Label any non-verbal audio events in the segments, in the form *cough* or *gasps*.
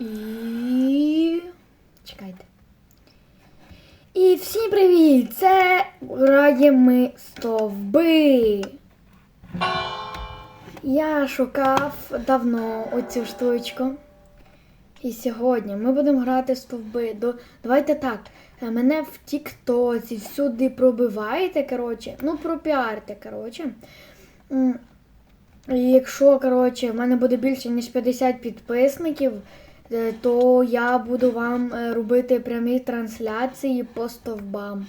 І. Чекайте. І всім привіт! Це граємо ми стовби. Я шукав давно оцю штучку. І сьогодні ми будемо грати стовби. До... Давайте так. е, Мене в Тіктоці всюди пробиваєте, коротше. Ну, пропіарте, коротше. І якщо, коротше, в мене буде більше, ніж 50 підписників, то я буду вам е, робити прямі трансляції по стовбам.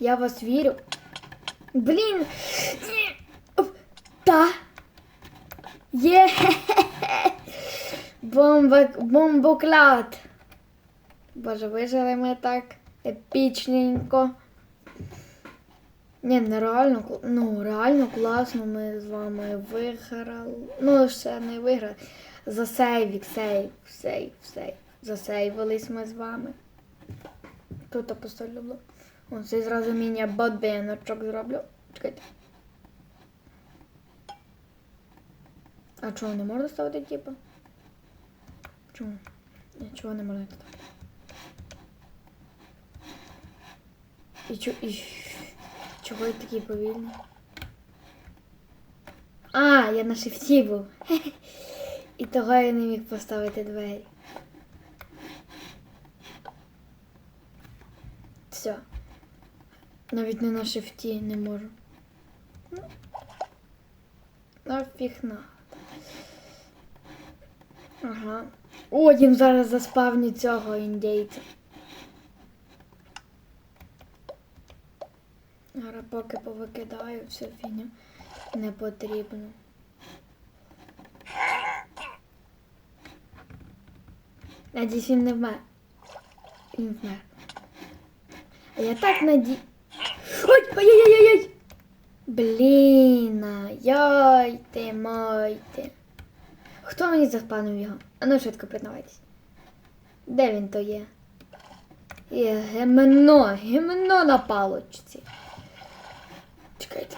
Я вас вірю. Блін! Оп, Та! Є! *laughs* Бомба, бомбоклад! Боже, вижили ми так епічненько. Ні, не реально, кл- ну, реально класно ми з вами виграли. Ну, ще не виграли. Засейвік, сейв, сейв, сейв. Засейвились ми з вами. Тут поставлю блок. О, це зразу міні будиночок зроблю. Чекайте. А чого не можна ставити, типу? Чому? Чого не можна ставити? І, чо, і чого я такий повільний? А, я на шифті був. *laughs* І того я не міг поставити двері. Все. Навіть не на шифті не можу. Ну, Нафіг. Ага. О, їм зараз заспавнять цього індейця. Зараз поки повикидаю всю фігню не потрібно. Надіюсь, він не вмер. Він вмер. А я так наді... Ой! Ой-ой-ой-ой! Блін, яйте, майте. Хто мені заспанив його? А ну швидко признавайтесь. Де він то є? Є гемно, гемно на палочці. Чекайте.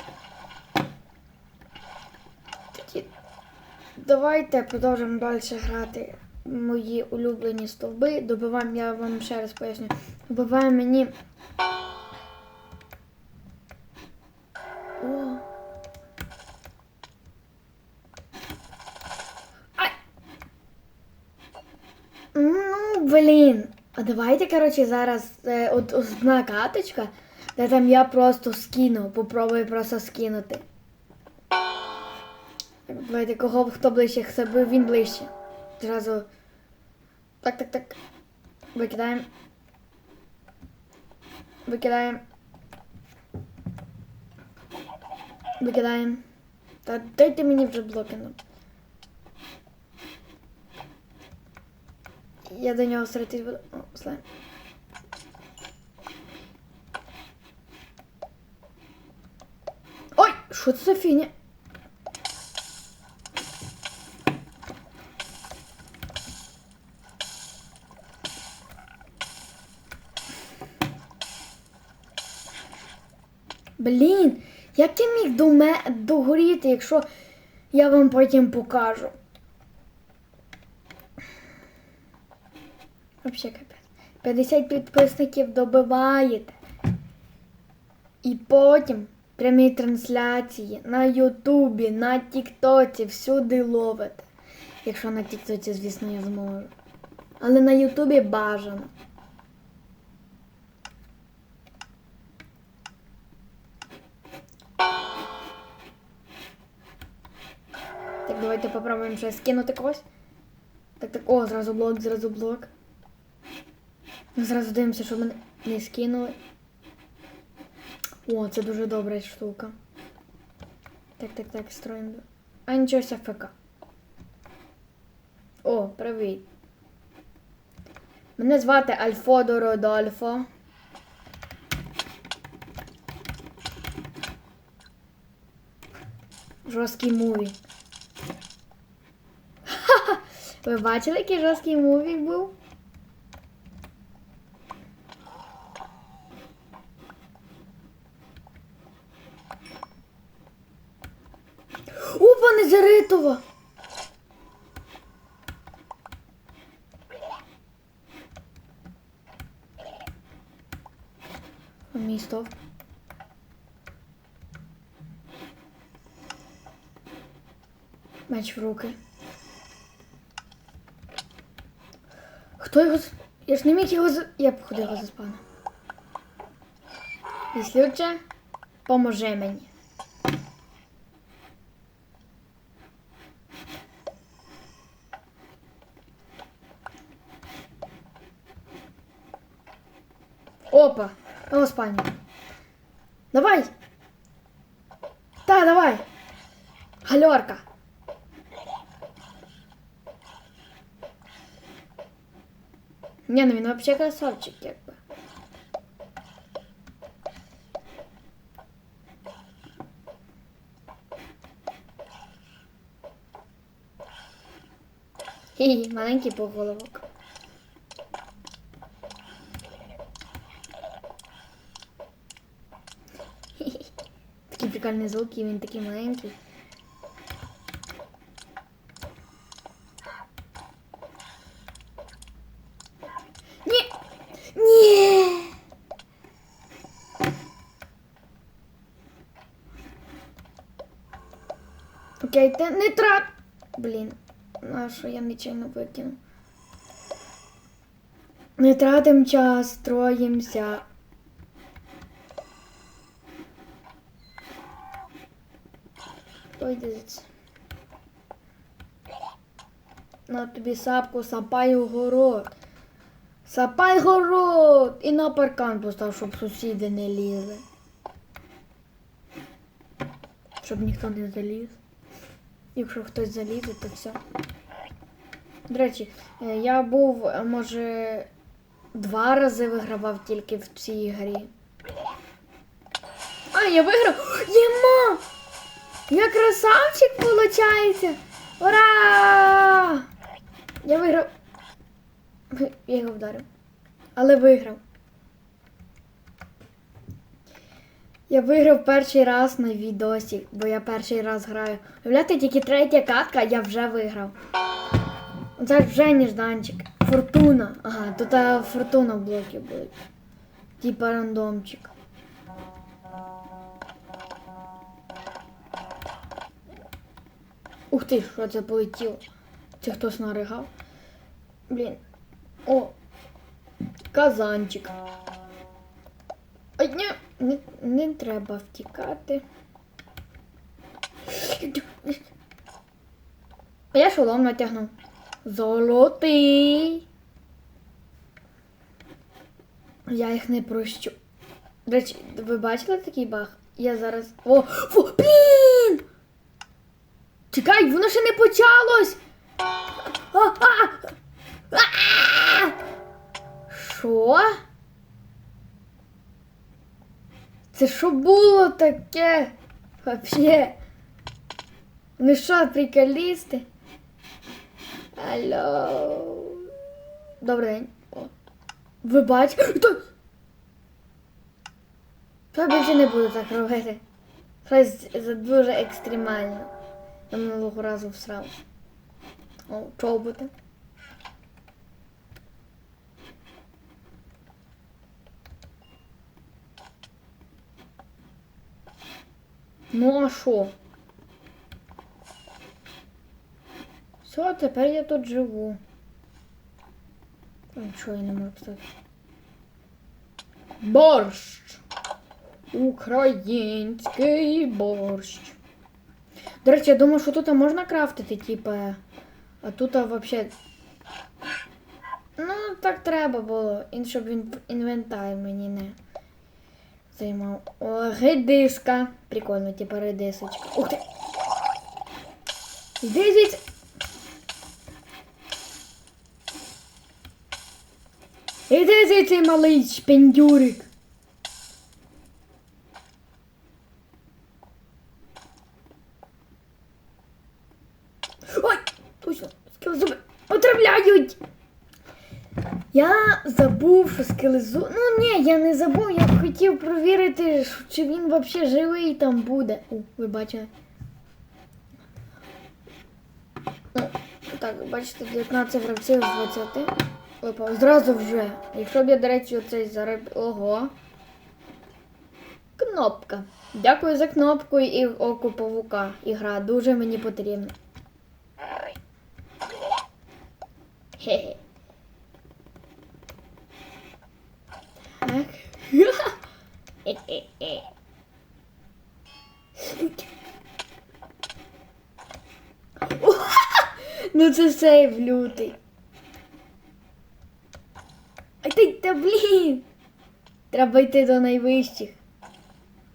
Тоді давайте продовжимо далі грати мої улюблені стовби. Добиваємо, я вам ще раз поясню. Добиваємо мені. О. Ай! Ну, блін. А давайте, коротше, зараз е, от одна каточка, де там я просто скину, попробую просто скинути. Давайте кого хто ближче, себе він ближче. Зразу. Так, так, так. Викидаємо. Викидаємо. Викидаємо. Та дайте мені вже блоки. Ну. Я до нього всередині буду. О, слайм. Ой, що це за фігня? Блін, як я міг до ме... догоріти, якщо я вам потім покажу. Вообще капець. 50 підписників добиваєте. І потім прямі трансляції на Ютубі, на Тіктоці, всюди ловите. Якщо на Тіктоці, звісно, я зможу. Але на Ютубі бажано. Так, давайте попробуємо ще скинути когось. Так, так, о, зразу блок, зразу блок. Ми зразу дивимося, щоб мене не скинули. О, це дуже добра штука. Так, так, так, строїмо. А нічого ФК. О, привіт. Мене звати Альфодо Родольфо. Жорсткий муві. Ха-ха! Ви бачили, який жорсткий муві був? Опа, не заритова! Мій стовп. Меч в руки. Хто його з... Я ж не міг його з... Я походу його заспавнив. Віслюче, поможи мені. Опа, Ось пані. Давай. Та, давай. Гальорка. Не, ну він вообще красавчик, якби. Хі, маленький поголовок. Хі-хі. Прикольний звук, і він такий маленький. Ні! Ні! Окей, ти не трат. Блін, на що я нечайно викинув. Не тратим час, строїмося. Ой, дивіться. На тобі сапку, сапай город. Сапай город! І на паркан постав, щоб сусіди не лізли. Щоб ніхто не заліз. Якщо хтось залізе, то все. До речі, е, я був, е, може, два рази вигравав тільки в цій грі. А, я виграв! Єма! Я красавчик, виходить! Ура! Я виграв. Я його вдарив. Але виграв. Я виграв перший раз на відосі, бо я перший раз граю. Уявляєте, тільки третя катка, я вже виграв. Це вже нежданчик. Фортуна. Ага, тут а, фортуна в блокі буде. Типа рандомчик. Ух ти, що це полетіло? Це хтось наригав? Блін. О! Казанчик. Ой, ні, не, не треба втікати. А я шолом натягнув. Золотий. Я їх не прощу. До речі, ви бачили такий баг? Я зараз. О! Фу! Блін! Чекай, воно ще не почалось! Що? Це що було таке? Вообще? Ну що, приколісти? Алло. Добрий день. Ви бачите? Я більше не буду так робити. Щось дуже екстремально. Я минулого разу всрав. О, чоботи. Ну а що? Все, тепер я тут живу. Що я не можу писати? Борщ! Український борщ. До речі, я думаю, що тут можна крафтити, типа. А тут взагалі. Ну, так треба було. І щоб він інвентар мені не займав. О, редиска. Прикольно, типа редисочка. Ух ти! Іди звідси. Іди звідси, малий шпендюрик. Ой, точно, скелезуби отравляють. Я забув, що скелезу. Ну ні, я не забув, я б хотів провірити, чи він взагалі живий там буде. О, ви бачите. Ну, так, бачите, 19 гравців з 20. Опа, зразу вже. Якщо б я, до речі, оцей зароб... Ого. Кнопка. Дякую за кнопку і око павука. Ігра дуже мені потрібна. Хе-хе. Так. Хе-хе-хе. Ну це сейв лютий. Ай ти та блін. Треба йти до найвищих.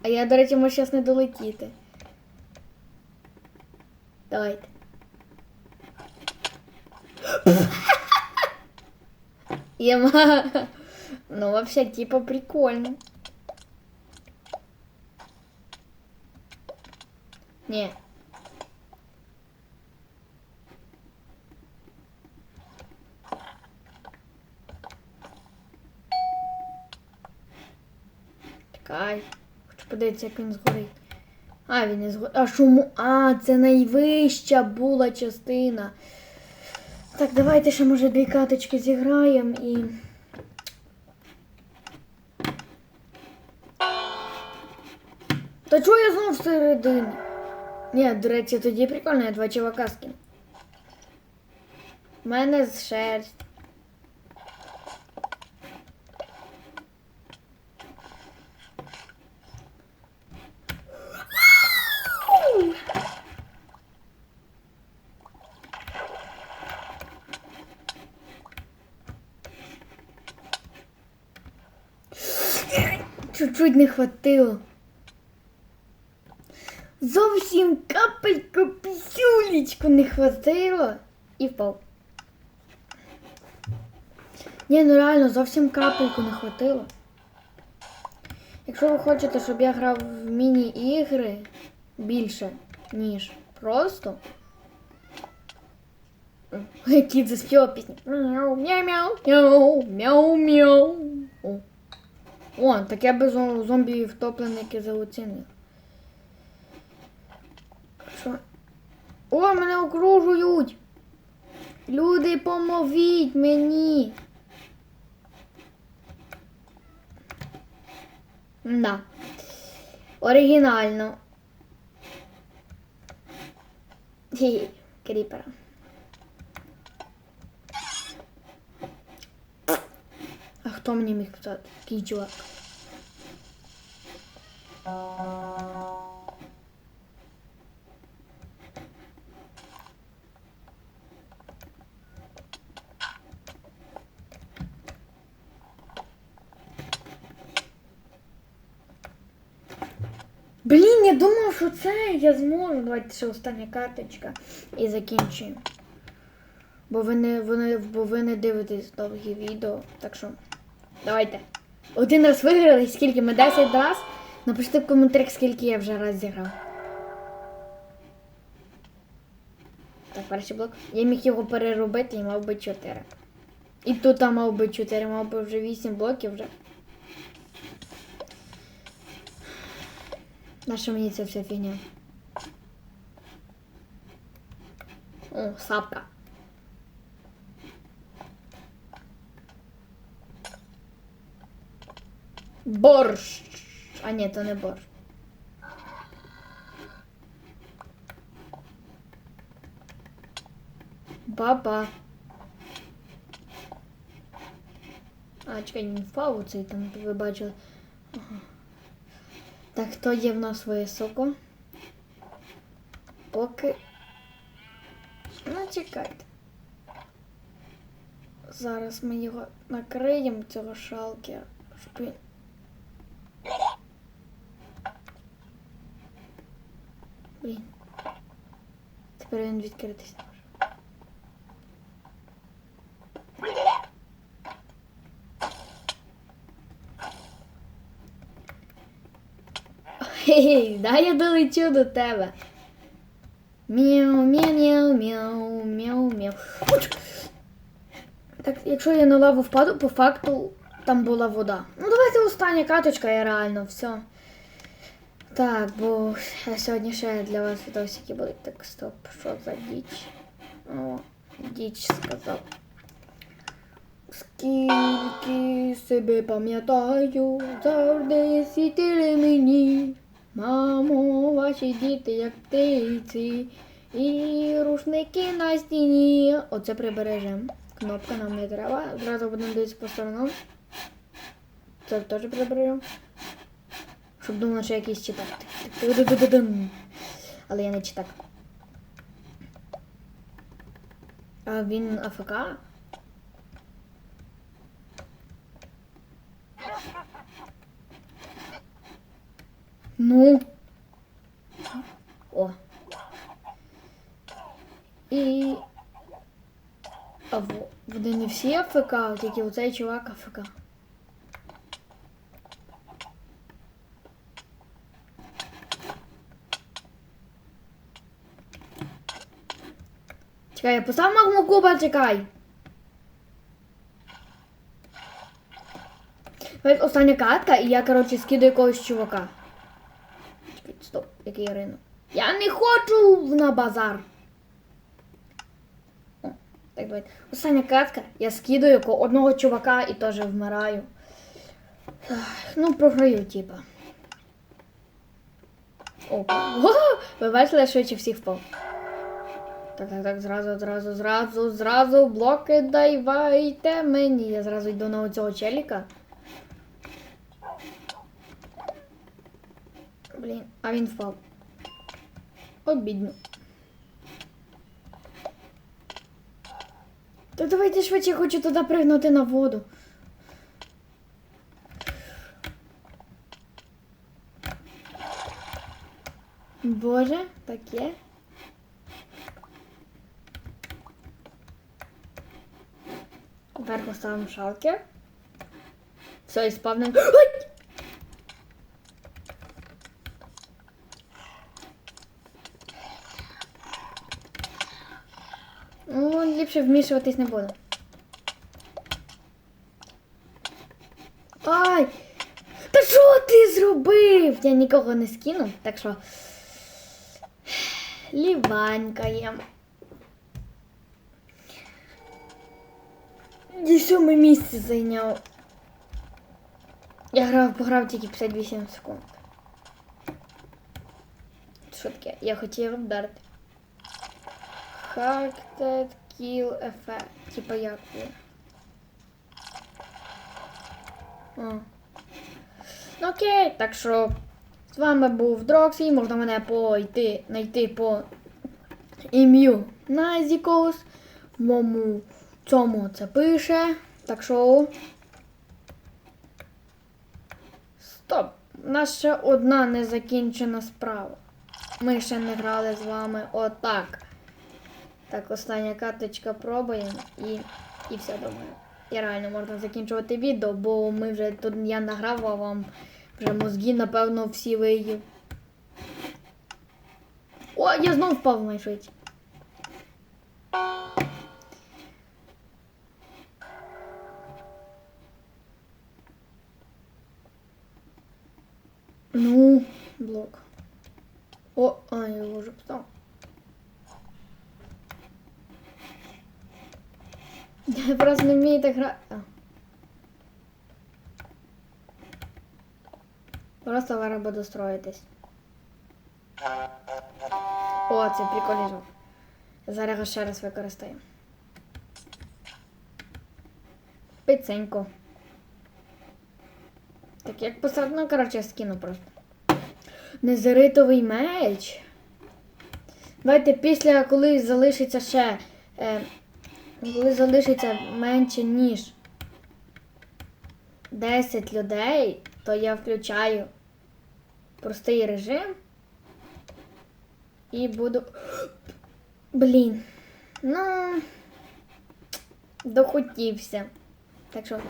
А я, до речі, можу зараз не долетіти. Давайте. *laughs* Ема. Ну, вообще, типа, прикольно. Не. Чекай. Хочу подивитися, як він згорить. А, він не згорить. А шуму. А, це найвища була частина. Так, давайте ще, може, дві каточки зіграємо і. Та чого я знов всередині? Ні, до речі, тоді прикольно, я два чувака скину. У мене шерсть. Чуть-чуть не хватило. Зовсім капельку пісюлечку не хватило і впав. Ні, ну реально, зовсім капельку не хватило. Якщо ви хочете, щоб я грав в міні-ігри більше, ніж просто. Кіт заспівав пісню. Мяу, мяу, мяу, мяу, мяу, мяу. О. Так я би зомбі втопленики залоцінив. Що? О, мене окружують! Люди, помовіть мені! Да. Оригінально. Хі, кріпера. А хто мені міг писати? Який чувак? Блін, я думав, що це я зможу. Давайте ще остання карточка і закінчуємо. Бо ви не, вони, бо ви не дивитесь довгі відео. Так що, давайте. Один раз виграли, скільки ми 10 раз. Напишіть в коментарях, скільки я вже раз зіграв. Так, перший блок. Я міг його переробити і мав би 4. І тут мав би 4, мав би вже 8 блоків вже. Наша мені ця вся фігня. О, сапка. Борщ. А ні, то не борщ. Баба. А, чекай, він впав у цей там, ви бачили. Ага. Так, хто є в нас високо? Поки. Ну, чекайте. Зараз ми його накриємо, цього шалки, щоб. Блін. Тепер він відкритись Хе-хе, дай я долечу до тебе. Мяу, мяу, мяу, мяу, мяу, мяу. Так, якщо я на лаву впаду, по факту там була вода. Ну, давайте остання каточка, я реально, все. Так, бо сьогодні ще для вас відосики будуть. Так, стоп, що за діч? О, діч сказав. Скільки себе пам'ятаю, завжди світили мені. Мамо, ваші діти, як птиці, і рушники на стіні. Оце прибережемо. Кнопка нам не треба. Зразу будемо дивитися по сторонам. Це теж прибережемо. Щоб думали, що якийсь читак. Але я не читак. А він АФК? Ну. О. І. А в... вони не всі АФК, а тільки оцей чувак АФК. Чекай, я постав магму куба, чекай. Ось остання катка, і я, коротше, скидаю якогось чувака. Який ринок. Я не хочу на базар. О, так давайте. Остання катка, я скидаю одного чувака і теж вмираю. Ну, програю, типа. О, ви бачили, швидше всіх впав. Так, так, так, зразу, зразу, зразу, зразу блоки давайте мені. Я зразу йду на оцього челіка. Блін, а він впав. Обідно. То давайте швидше, хочу туди пригнути на воду. Боже, таке. Вверху ставимо шалки. Все, і спавним. *gasps* Ну, вмішуватись не буду. Ай! Та що ти зробив? Я нікого не скинув, так що. Ліванькаємо. І сьоме місце зайняв. Я грав, пограв тільки 58 секунд. Що таке? Я хотів вдарити. Hacked kill effect. Типа як. О. Ну окей, так що з вами був Дроксі. Можна мене пойти, знайти по ім'ю Назікос. В моєму цьому це пише. Так що. Стоп! У нас ще одна незакінчена справа. Ми ще не грали з вами отак. Так, остання карточка пробуємо і, і все думаю. І реально можна закінчувати відео, бо ми вже тут я награв, вам вже мозги, напевно, всі виїв. О, я знов впав найшвидше. Ну, блок. О, а, я просто не вмію так. А. Просто зараз буду строїтись. О, це прикольний звук. Зараз його ще раз використаю. Пиценько. Так як посад, ну, коротше, скину просто. Незаритовий меч. Давайте після, коли залишиться ще. Е, коли залишиться менше, ніж 10 людей, то я включаю простий режим і буду. *gasps* Блін. Ну. Дохотівся. Так що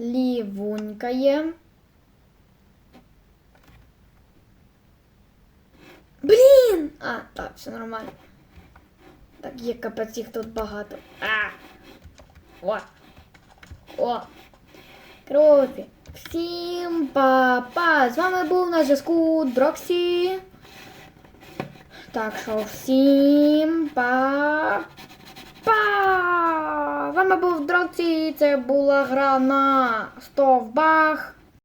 лівунька є. Блін! А, так, все нормально. Так, є капець, їх тут багато. А! О! О! Крові! Всім па-па! З вами був на зв'язку Дроксі. Так що всім па-па! Вам вами був Дроці, це була гра на стовбах.